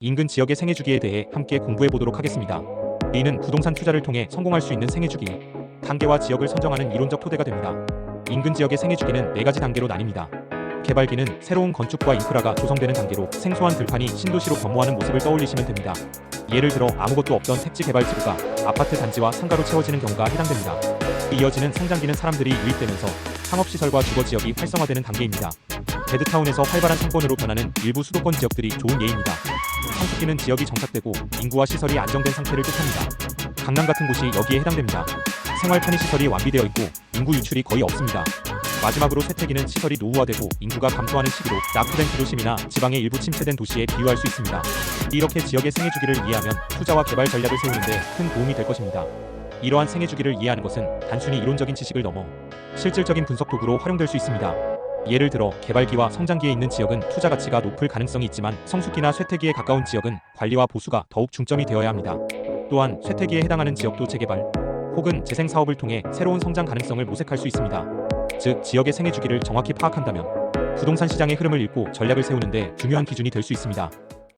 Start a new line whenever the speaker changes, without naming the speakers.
인근 지역의 생애 주기에 대해 함께 공부해 보도록 하겠습니다. A는 부동산 투자를 통해 성공할 수 있는 생애 주기. 단계와 지역을 선정하는 이론적 토대가 됩니다. 인근 지역의 생애 주기는 네 가지 단계로 나뉩니다. 개발기는 새로운 건축과 인프라가 조성되는 단계로 생소한 들판이 신도시로 변모하는 모습을 떠올리시면 됩니다. 예를 들어 아무것도 없던 택지 개발 지구가 아파트 단지와 상가로 채워지는 경우가 해당됩니다. 이어지는 성장기는 사람들이 유입되면서 상업시설과 주거지역이 활성화되는 단계입니다. 베드타운에서 활발한 상권으로 변하는 일부 수도권 지역들이 좋은 예입니다. 성숙기는 지역이 정착되고 인구와 시설이 안정된 상태를 뜻합니다. 강남 같은 곳이 여기에 해당됩니다. 생활 편의 시설이 완비되어 있고 인구 유출이 거의 없습니다. 마지막으로 쇠퇴기는 시설이 노후화되고 인구가 감소하는 시기로 낙후된 구도심이나 지방의 일부 침체된 도시에 비유할 수 있습니다. 이렇게 지역의 생애 주기를 이해하면 투자와 개발 전략을 세우는데 큰 도움이 될 것입니다. 이러한 생애 주기를 이해하는 것은 단순히 이론적인 지식을 넘어 실질적인 분석 도구로 활용될 수 있습니다. 예를 들어 개발기와 성장기에 있는 지역은 투자 가치가 높을 가능성이 있지만 성숙기나 쇠퇴기에 가까운 지역은 관리와 보수가 더욱 중점이 되어야 합니다. 또한 쇠퇴기에 해당하는 지역도 재개발 혹은 재생 사업을 통해 새로운 성장 가능성을 모색할 수 있습니다. 즉 지역의 생애 주기를 정확히 파악한다면 부동산 시장의 흐름을 읽고 전략을 세우는데 중요한 기준이 될 수 있습니다.